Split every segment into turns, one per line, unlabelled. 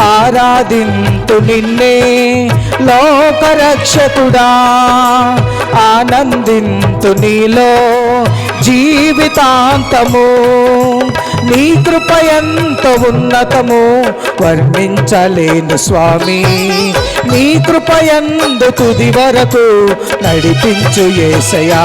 ఆరాధింతు నిన్నే లోకరక్షకుడా. ఆనందింతు నీలో జీవితాంతము. నీ కృప ఎంత ఉన్నతము వర్ణించలేను స్వామి. నీ కృప ఎందు తుది వరకు నడిపించు ఏసయా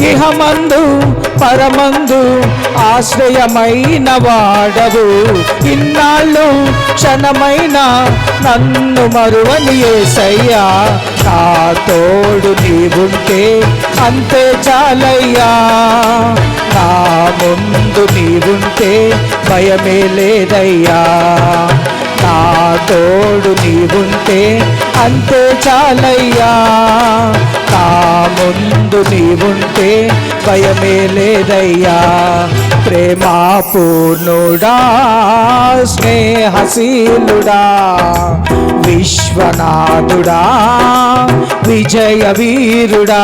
ఇహమందు పరమందు ఆశ్రయమైన వాడవు. ఇన్నాళ్ళు క్షణమైన నన్ను మరువని ఏసయ్యా. నా తోడు నీవుంటే అంతే చాలయ్యా. నా ముందు నీవుంటే భయమే లేదయ్యా. నా తోడు నీవుంటే అంతే చాలయ్యా. నా ముందు నీవుంటే భయమే లేదయ్యా. ప్రేమా పూర్ణుడా స్నేహశీలుడా విశ్వనాథుడా విజయ వీరుడా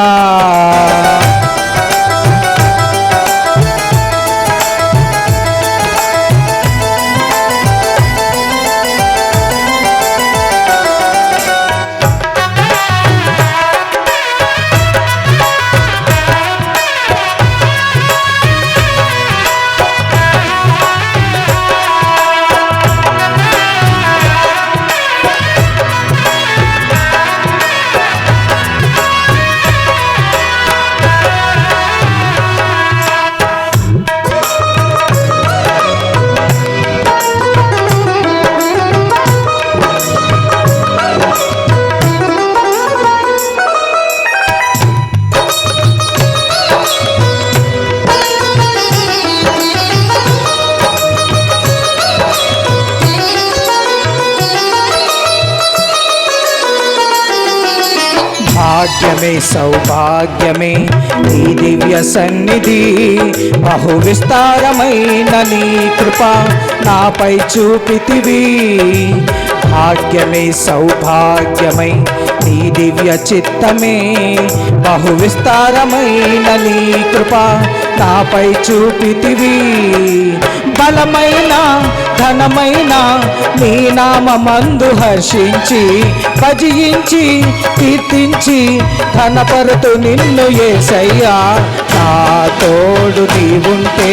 భాగ్యమే సౌభాగ్యమే. నీ దివ్య సన్నిధి బహు విస్తారమైన నీ కృప నాపై చూపితివి. భాగ్యమే సౌభాగ్యమై నీ దివ్య చిత్తమే బహు విస్తారమైన నీ కృప నాపై చూపితివి. బలమైన ఘనమైన నీ నామందు హర్షించి భజించి కీర్తించి ఘనపరుతు నిన్ను ఏసయ్యా. నా తోడు నీవుంటే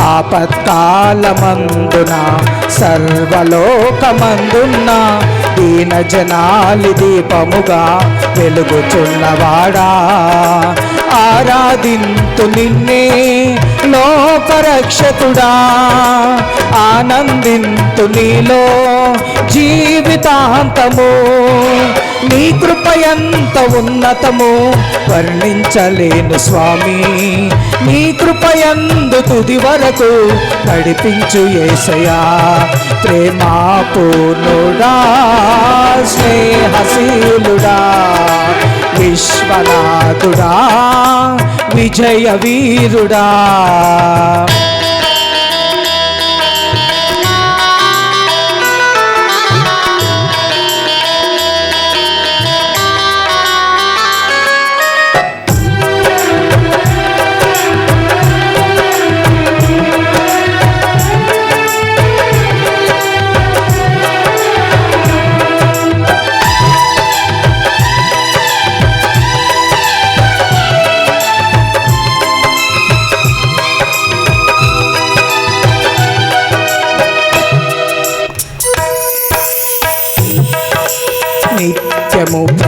ఆపత్కాలమందున సర్వలోకమందున్న దీన జనాలి దీపముగా వెలుగుచున్నవాడా. ఆరాధింతు నిన్నే లోకరక్షకుడా. ఆనందింతు నీలో జీవితాంతము. నీ కృప ఎంత ఉన్నతము వర్ణించలేను స్వామి. నీ కృప ఎందు తుది వరకు నడిపించు ఏసయా ప్రేమాపూర్ణుడా స్నేహశీలుడా విశ్వనాథుడా విజయ వీరుడా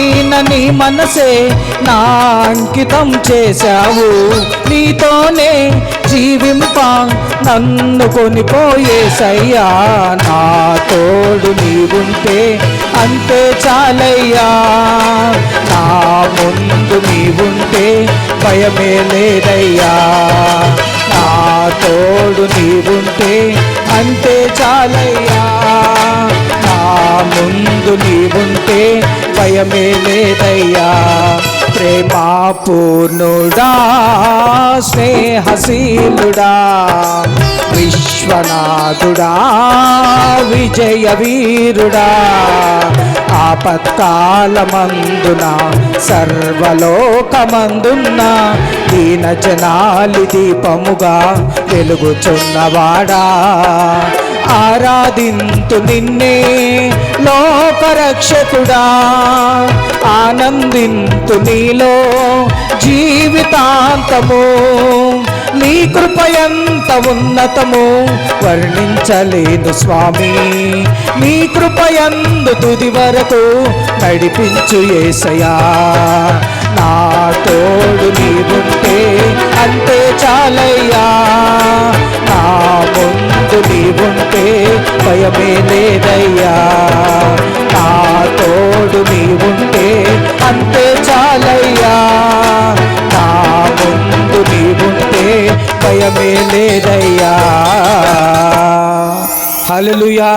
నిర్మలమైన నీ మనసే నా అంకితం చేశావు. నీతోనే జీవింప నన్ను కొనిపోయేసయ్యా. నా తోడు నీవుంటే అంతే చాలయ్యా. నా ముందు నీవుంటే భయమే లేదయ్యా. తోడు నీవుంటే అంతే చాలయ్యా. నా ముందు నీవుంటే భయమే లేదయ్యా. ప్రేమాపూర్ణుడా స్నేహశీలుడా విశ్వనాథుడా విజయ వీరుడా ఆపత్కాలమందున సర్వలోకమందున్న దీన జనాలి దీపముగా వెలుగుచున్నవాడా. ఆరాధింతు నిన్నే లోకరక్షకుడా. ఆనందింతు నీలో జీవితాంతము. నీ కృప ఎంత ఉన్నతము వర్ణించలేదు స్వామి. నీ కృప ఎందు తుది వరకు నడిపించు ఏసయా నా తోడు నీవుంటే అంతే చాలయ్యా. నా ముందు నీవుంటే భయమే లేదయ్యా. నా తోడు నీవుంటే అంతే భయమే లేదయ్యా. హల్లెలూయా